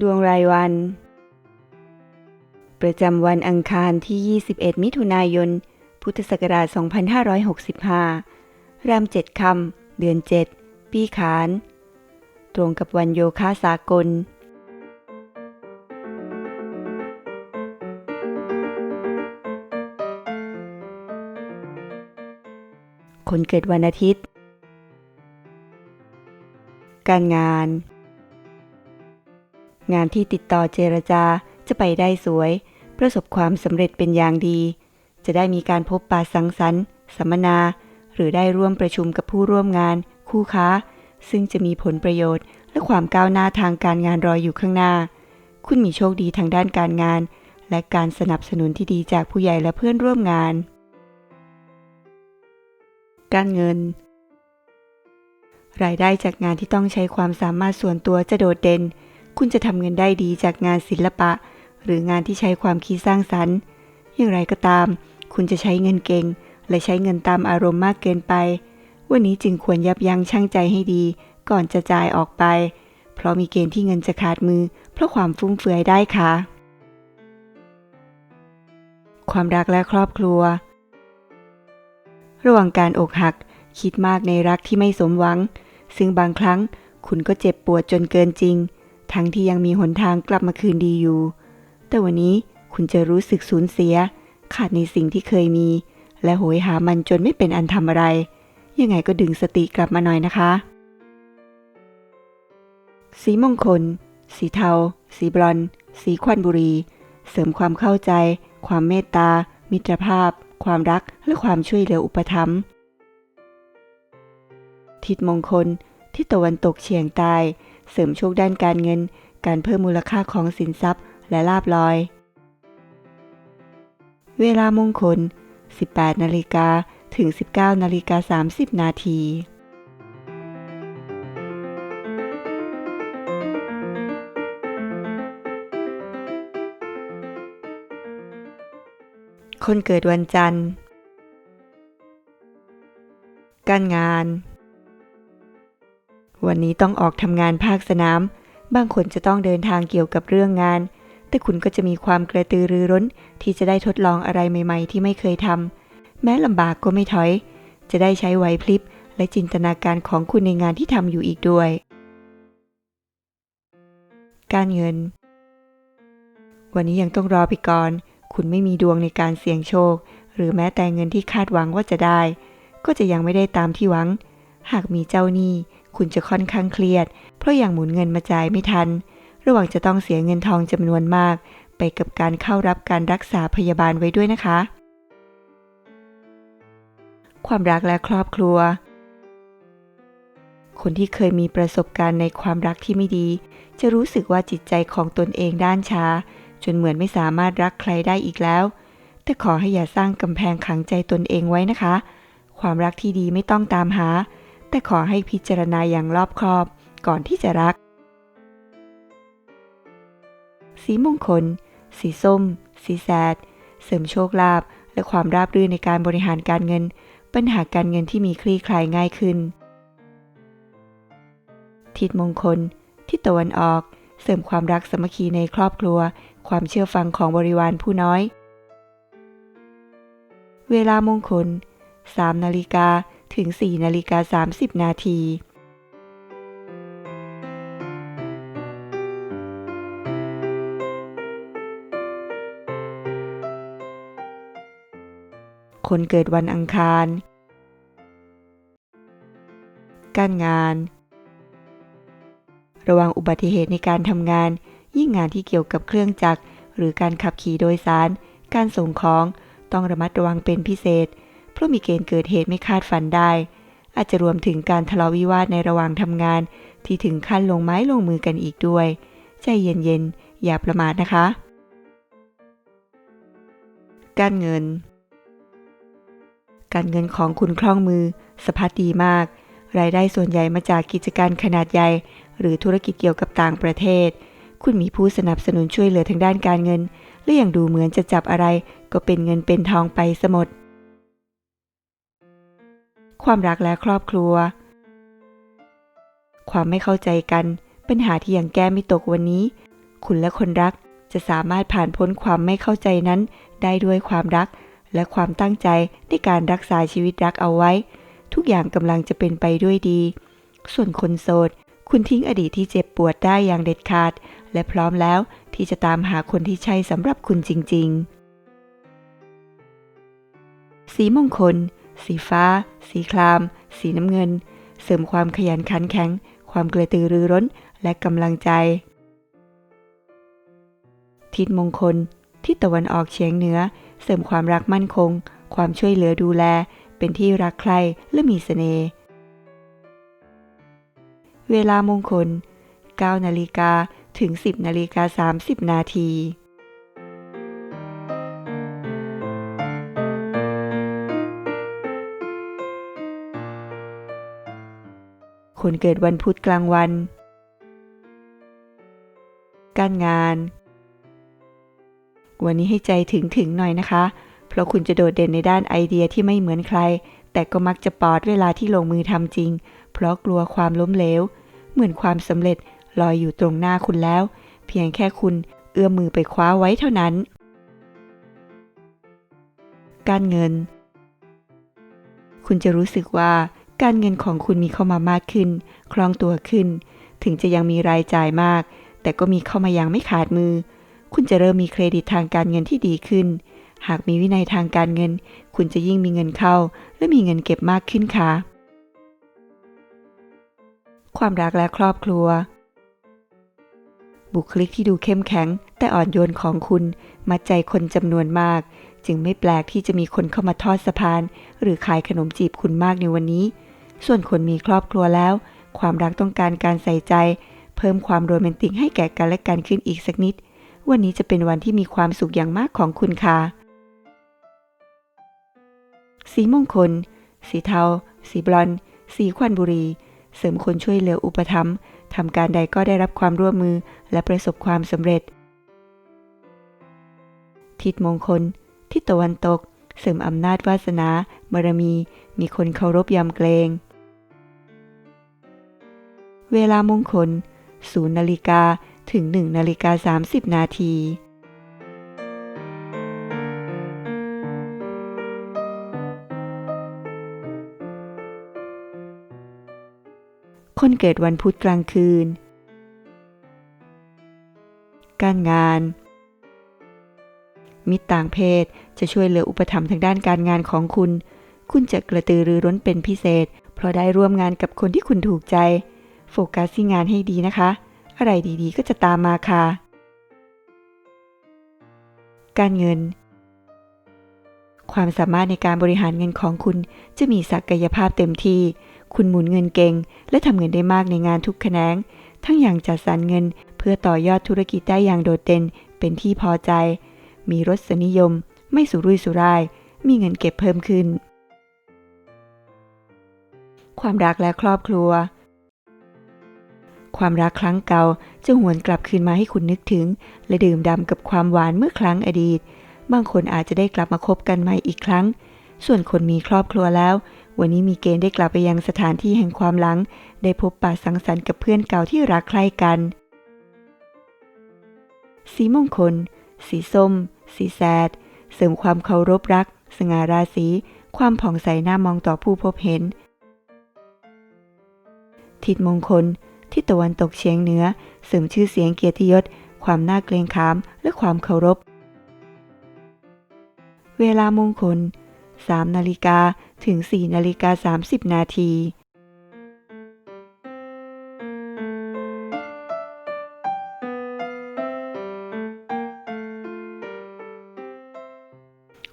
ดวงรายวัน ประจำวันอังคารที่ 21 มิถุนายน พุทธศักราช 2565 รามเจ็ดคำเดือน 7 ปีขาน ตรงกับวันโยคะสากลคนเกิดวันอาทิตย์ การงาน งานที่ติดต่อเจรจาจะไปได้สวย ประสบความสำเร็จเป็นอย่างดี จะได้มีการพบปะสังสรรค์ สัมมนา หรือได้ร่วมประชุมกับผู้ร่วมงาน คู่ค้า ซึ่งจะมีผลประโยชน์ และความก้าวหน้าทางการงานรออยู่ข้างหน้า คุณมีโชคดีทางด้านการงาน และการสนับสนุนที่ดีจากผู้ใหญ่และเพื่อนร่วมงาน การเงินรายได้จากงานที่ต้องใช้ความสามารถส่วนตัวจะโดดเด่น คุณจะทำเงินได้ดีจากงานศิลปะ หรืองานที่ใช้ความคิดสร้างสรรค์ อย่างไรก็ตาม คุณจะใช้เงินเก่ง และใช้เงินตามอารมณ์มากเกินไป วันนี้จึงควรยับยั้งชั่งใจให้ดี ก่อนจะจ่ายออกไป เพราะมีเกณฑ์ที่เงินจะขาดมือ เพราะความฟุ่มเฟือยได้ค่ะ ความรักและครอบครัว ระหว่างการอกหัก คิดมากในรักที่ไม่สมหวัง ซึ่งบางครั้งคุณก็เจ็บปวดจนเกินจริง ทั้งที่ยังมีหนทางกลับมาคืนดีอยู่ แต่วันนี้คุณจะรู้สึกสูญเสีย ขาดในสิ่งที่เคยมี และโหยหามันจนไม่เป็นอันทำอะไร ยังไงก็ดึงสติกลับมาหน่อยนะคะ สีมงคล สีเทา สีบรอน สีควันบุรี เสริมความเข้าใจ ความเมตตา มิตรภาพ ความรัก และความช่วยเหลืออุปถัมภ์ทิศมงคล ทิศตะวันตกเฉียงใต้ เสริมโชคด้านการเงิน การเพิ่มมูลค่าของสินทรัพย์ และลาบลอย เวลามงคล 18 นาฬิกาถึง 19 นาฬิกา 30 นาทีคนเกิดวันจันทร์ การงาน วันนี้ต้องออกทำงานภาคสนาม บางคนจะต้องเดินทางเกี่ยวกับเรื่องงาน แต่คุณก็จะมีความกระตือรือร้น ที่จะได้ทดลองอะไรใหม่ๆ ที่ไม่เคยทำแม้ลำบากก็ไม่ถอย จะได้ใช้ไหวพลิบ และจินตนาการของคุณในงานที่ทำอยู่อีกด้วย การเงิน วันนี้ยังต้องรอไปก่อน คุณไม่มีดวงในการเสี่ยงโชค หรือแม้แต่เงินที่คาดหวังว่าจะได้ ก็จะยังไม่ได้ตามที่หวัง หากมีเจ้าหนี้ คุณจะค่อนข้างเครียด เพราะอยังหมุนเงินมาจ่ายไม่ทัน ระหว่างจะต้องเสียเงินทองจำนวนมาก ไปกับการเข้ารับการรักษาพยาบาลไว้ด้วยนะคะ ความรักและครอบครัว คนที่เคยมีประสบการณ์ในความรักที่ไม่ดี จะรู้สึกว่าจิตใจของตนเองด้านช้า จนเหมือนไม่สามารถรักใครได้อีกแล้ว แต่ขอให้อย่าสร้างกำแพงขังใจตนเองไว้นะคะ ความรักที่ดีไม่ต้องตามหา แต่ขอให้พิจารณาอย่างรอบคอบก่อนที่จะรัก สีมงคล สีส้ม สีแสด เสริมโชคลาภและความราบรื่นในการบริหารการเงิน ปัญหาการเงินที่มีคลี่คลายง่ายขึ้น ทิศมงคล ทิศตะวันออก เสริมความรักสมัคคีในครอบครัว ความเชื่อฟังของบริวารผู้น้อย เวลามงคล 3 นาฬิกา ถึง 4 นาฬิกา 30 นาทีคนเกิดวันอังคาร การงาน ระวังอุบัติเหตุในการทำงาน ยิ่งงานที่เกี่ยวกับเครื่องจักร หรือการขับขี่โดยสาร การส่งของ ต้องระมัดระวังเป็นพิเศษ เพราะมีเกณฑ์เกิดเหตุไม่คาดฝันได้ อาจจะรวมถึงการทะเลาะวิวาทในระหว่างทำงาน ที่ถึงขั้นลงไม้ลงมือกันอีกด้วย ใจเย็นๆ อย่าประมาทนะคะ การเงิน การเงินของคุณคล่องมือสะพัดดีมาก รายได้ส่วนใหญ่มาจากกิจการขนาดใหญ่ หรือธุรกิจเกี่ยวกับต่างประเทศ คุณมีผู้สนับสนุนช่วยเหลือทางด้านการเงินและยังดูเหมือนจะจับอะไรก็เป็นเงินเป็นทองไปสมด ความรักและครอบครัว ความไม่เข้าใจกันปัญหาที่ยังแก้ไม่ตกวันนี้ คุณและคนรักจะสามารถผ่านพ้นความไม่เข้าใจนั้น ได้ด้วยความรักและความตั้งใจในการรักษาชีวิตรักเอาไว้ ทุกอย่างกำลังจะเป็นไปด้วยดี ส่วนคนโสด คุณทิ้งอดีตที่เจ็บปวดได้อย่างเด็ดขาด และพร้อมแล้วที่จะตามหาคนที่ใช่สำหรับคุณจริง ๆ สีมงคล สีฟ้า สีคราม สีน้ำเงิน เสริมความขยันขันแข็ง ความกระตือรือร้น และกำลังใจ ทิศมงคล ทิศตะวันออกเฉียงเหนือ เสริมความรักมั่นคง ความช่วยเหลือดูแล เป็นที่รักใครและมีเสน่ห์ เวลามงคล 9 นาฬิกาถึง 10 นาฬิกา 30 นาที คนเกิดวันพุธกลางวัน การงาน วันนี้ให้ใจถึงถึงหน่อยนะคะ เพราะคุณจะโดดเด่นในด้านไอเดียที่ไม่เหมือนใคร แต่ก็มักจะปอดเวลาที่ลงมือทำจริง เพราะกลัวความล้มเหลว เหมือนความสำเร็จลอยอยู่ตรงหน้าคุณแล้ว เพียงแค่คุณเอื้อมมือไปคว้าไว้เท่านั้น การเงิน คุณจะรู้สึกว่า การเงินของคุณมีเข้ามามากขึ้น คล่องตัวขึ้น ถึงจะยังมีรายจ่ายมาก แต่ก็มีเข้ามายังไม่ขาดมือ คุณจะเริ่มมีเครดิตทางการเงินที่ดีขึ้น หากมีวินัยทางการเงิน คุณจะยิ่งมีเงินเข้า และมีเงินเก็บมากขึ้นค่ะ ความรักและครอบครัว บุคลิกที่ดูเข้มแข็ง แต่อ่อนโยนของคุณมัดใจคนจำนวนมากจึงไม่แปลกที่จะมีคนเข้ามาทอดสะพาน หรือขายขนมจีบคุณมากในวันนี้ ส่วนคนมีครอบครัวแล้ว ความรักต้องการการใส่ใจ เพิ่มความโรแมนติกให้แก่กันและกันขึ้นอีกสักนิด วันนี้จะเป็นวันที่มีความสุขอย่างมากของคุณค่ะสีมงคล สีเทา สีบลอนสีควันบุรี เสริมคนช่วยเหลืออุปถัมภ์ทำการใดก็ได้รับความร่วมมือและประสบความสำเร็จ ทิศมงคล ทิศตะวันตก เสริมอำนาจวาสนาบารมี มีคนเคารพยำเกรง เวลามงคล 0นาฬิกาถึง 1นาฬิกา30 นาที คนเกิดวันพุธกลางคืน การงาน มิตรต่างเพศจะช่วยเหลืออุปถัมภ์ทางด้านการงานของคุณ คุณจะกระตือรือร้นเป็นพิเศษ เพราะได้ร่วมงานกับคนที่คุณถูกใจ โฟกัสที่งานให้ดีนะคะ อะไรดีๆ ก็จะตามมาค่ะ การเงิน ความสามารถในการบริหารเงินของคุณจะมีศักยภาพเต็มที่ คุณหมุนเงินเก่ง และทำเงินได้มากในงานทุกแขนง ทั้งอย่างจัดสรรเงิน เพื่อต่อยอดธุรกิจได้อย่างโดดเด่น เป็นที่พอใจ มีรสนิยม ไม่สุรุ่ยสุร่าย มีเงินเก็บเพิ่มขึ้นความรักและครอบครัว ความรักครั้งเก่าจะหวนกลับคืนมาให้คุณนึกถึง และดื่มด่ำกับความหวานเมื่อครั้งอดีต บางคนอาจจะได้กลับมาคบกันใหม่อีกครั้ง ส่วนคนมีครอบครัวแล้ว วันนี้มีเกณฑ์ได้กลับไปยังสถานที่แห่งความหลัง ได้พบปะสังสรรค์กับเพื่อนเก่าที่รักใคร่กัน สีมงคล สีส้ม สีแสด เสริมความเคารพรัก สง่าราศี ความผ่องใสหน้ามองต่อผู้พบเห็น ทิศมงคล ทิศตะวันตกเฉียงเหนือเสริมชื่อเสียงเกียรติยศ ความน่าเกรงขามและความเคารพ เวลามงคล 3 นาฬิกาถึง 4 นาฬิกา 30 นาที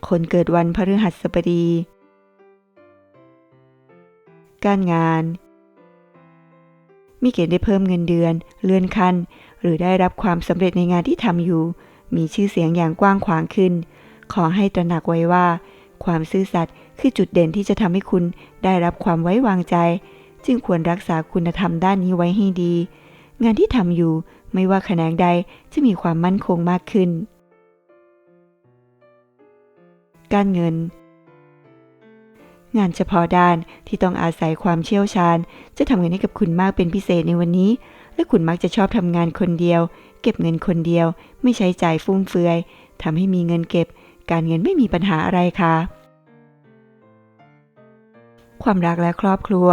คนเกิดวันพฤหัสบดี การงาน มีเกณฑ์ได้เพิ่มเงินเดือน เลื่อนขั้น หรือได้รับความสำเร็จในงานที่ทำอยู่ มีชื่อเสียงอย่างกว้างขวางขึ้น ขอให้ตระหนักไว้ว่า ความซื่อสัตย์คือจุดเด่นที่จะทำให้คุณได้รับความไว้วางใจ จึงควรรักษาคุณธรรมด้านนี้ไว้ให้ดี งานที่ทำอยู่ไม่ว่าแขนงใดจะมีความมั่นคงมากขึ้น การเงิน งานเฉพาะด้านที่ต้องอาศัยความเชี่ยวชาญ จะทำเงินให้กับคุณมากเป็นพิเศษในวันนี้ และคุณมักจะชอบทำงานคนเดียว เก็บเงินคนเดียว ไม่ใช้จ่ายฟุ่มเฟือยทำให้มีเงินเก็บ การเงินไม่มีปัญหาอะไรค่ะ ความรักและครอบครัว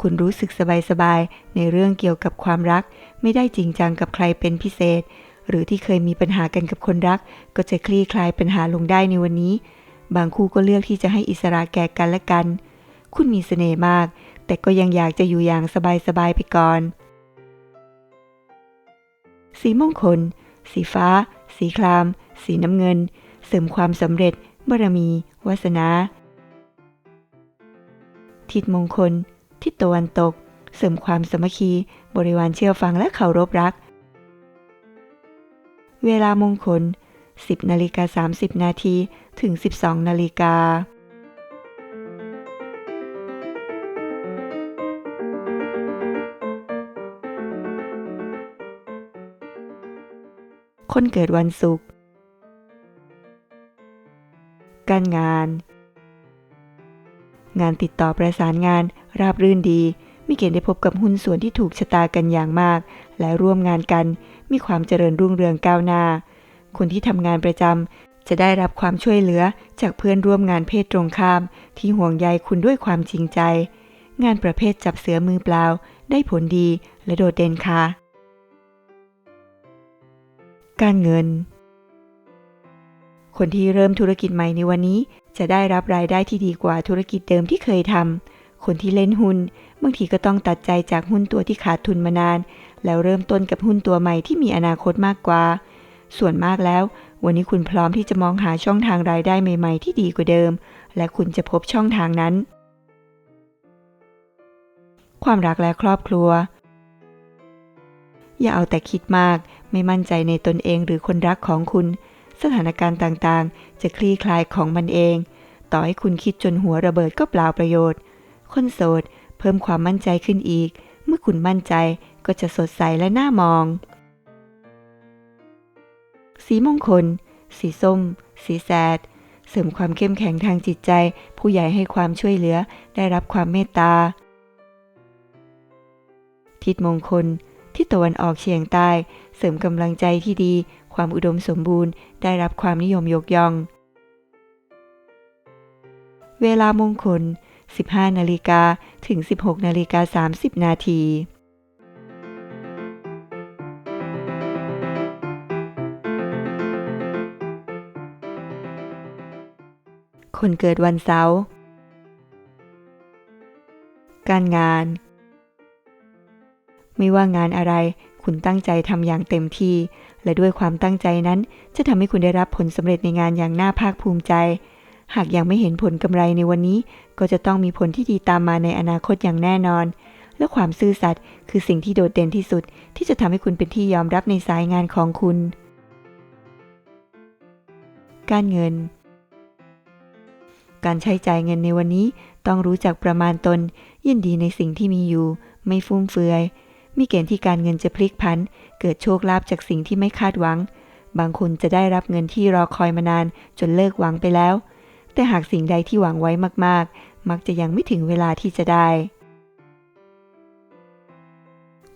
คุณรู้สึกสบายๆในเรื่องเกี่ยวกับความรัก ไม่ได้จริงจังกับใครเป็นพิเศษ หรือที่เคยมีปัญหากันกับคนรัก ก็จะคลี่คลายปัญหาลงได้ในวันนี้ บางคู่ก็เลือกที่จะให้อิสระแก่กันและกัน คุณมีเสน่ห์มาก แต่ก็ยังอยากจะอยู่อย่างสบายๆไปก่อน สีมงคล สีฟ้า สีคราม สีน้ำเงิน เสริมความสำเร็จบารมี วาสนา ทิศมงคล ทิศตะวันตก เสริมความสมัคคี บริวารเชื่อฟังและเคารพรัก เวลามงคล 10นาฬิกา30 นาทีถึง 12นาฬิกาคนเกิดวันศุกร์ การงาน งานติดต่อประสานงานราบรื่นดี มีเกณฑ์ได้พบกับหุ้นส่วนที่ถูกชะตากันอย่างมาก และร่วมงานกัน มีความเจริญรุ่งเรืองก้าวหน้า คนที่ทำงานประจำจะได้รับความช่วยเหลือจากเพื่อนร่วมงานเพศตรงข้าม ที่ห่วงใยคุณด้วยความจริงใจ งานประเภทจับเสือมือเปล่า ได้ผลดีและโดดเด่นค่ะ การเงิน คนที่เริ่มธุรกิจใหม่ในวันนี้ จะได้รับรายได้ที่ดีกว่าธุรกิจเดิมที่เคยทำคนที่เล่นหุ้นบางทีก็ต้องตัดใจจากหุ้นตัวที่ขาดทุนมานาน แล้วเริ่มต้นกับหุ้นตัวใหม่ที่มีอนาคตมากกว่า ส่วนมากแล้ว วันนี้คุณพร้อมที่จะมองหาช่องทางรายได้ใหม่ ๆ ที่ดีกว่าเดิม และคุณจะพบช่องทางนั้น ความรักและครอบครัว อย่าเอาแต่คิดมาก ไม่มั่นใจในตนเองหรือคนรักของคุณ สถานการณ์ต่างๆ จะคลี่คลายของมันเอง ต่อให้คุณคิดจนหัวระเบิดก็เปล่าประโยชน์ คนโสด เพิ่มความมั่นใจขึ้นอีก เมื่อคุณมั่นใจก็จะสดใสและน่ามอง สีมงคล สีส้ม สีแสด เสริมความเข้มแข็งทางจิตใจ ผู้ใหญ่ให้ความช่วยเหลือ ได้รับความเมตตา ทิศมงคล ทิศตะวันออกเฉียงใต้ เสริมกำลังใจที่ดี ความอุดมสมบูรณ์ ได้รับความนิยมยกย่อง เวลามงคล 15 นาฬิกาถึง 16 นาฬิกา 30 นาที คนเกิดวันเสาร์ การงาน ไม่ว่างานอะไร คุณตั้งใจทำอย่างเต็มที่ และด้วยความตั้งใจนั้นจะทำให้คุณได้รับผลสำเร็จในงานอย่างน่าภาคภูมิใจ หากยังไม่เห็นผลกำไรในวันนี้ ก็จะต้องมีผลที่ดีตามมาในอนาคตอย่างแน่นอน และความซื่อสัตย์คือสิ่งที่โดดเด่นที่สุด ที่จะทำให้คุณเป็นที่ยอมรับในสายงานของคุณ การเงิน การใช้จ่ายเงินในวันนี้ต้องรู้จักประมาณตน ยินดีในสิ่งที่มีอยู่ ไม่ฟุ่มเฟือย มีเกณฑ์ที่การเงินจะพลิกผัน เกิดโชคลาภจากสิ่งที่ไม่คาดหวัง บางคนจะได้รับเงินที่รอคอยมานาน จนเลิกหวังไปแล้ว แต่หากสิ่งใดที่หวังไว้มากๆ มักจะยังไม่ถึงเวลาที่จะได้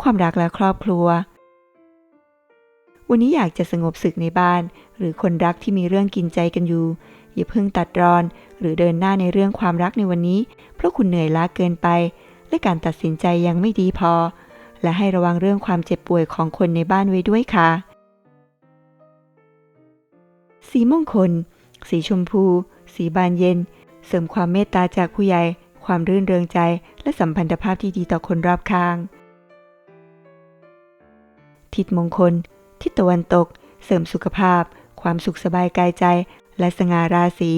ความรักและครอบครัว วันนี้อยากจะสงบศึกในบ้าน หรือคนรักที่มีเรื่องกินใจกันอยู่อย่าเพิ่งตัดรอน หรือเดินหน้าในเรื่องความรักในวันนี้ เพราะคุณเหนื่อยล้าเกินไป และการตัดสินใจยังไม่ดีพอ และให้ระวังเรื่องความเจ็บป่วยของคนในบ้านไว้ด้วยค่ะ สีมงคล สีชมพู สีบานเย็น เสริมความเมตตาจากผู้ใหญ่ ความรื่นเริงใจ และสัมพันธภาพที่ดีต่อคนรอบข้าง ทิศมงคล ทิศตะวันตก เสริมสุขภาพ ความสุขสบายกายใจ และสง่าราศี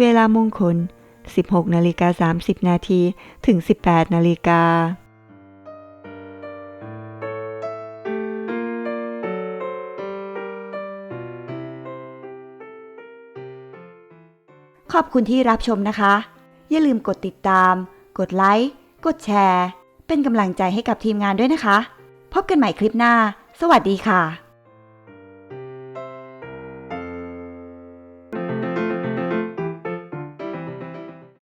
เวลามงคล 16นาฬิกา30 นาทีถึง 18นาฬิกาขอบคุณที่รับชมนะคะ อย่าลืมกดติดตาม กดไลค์ กดแชร์ เป็นกำลังใจให้กับทีมงานด้วยนะคะ พบกันใหม่คลิปหน้า สวัสดีค่ะ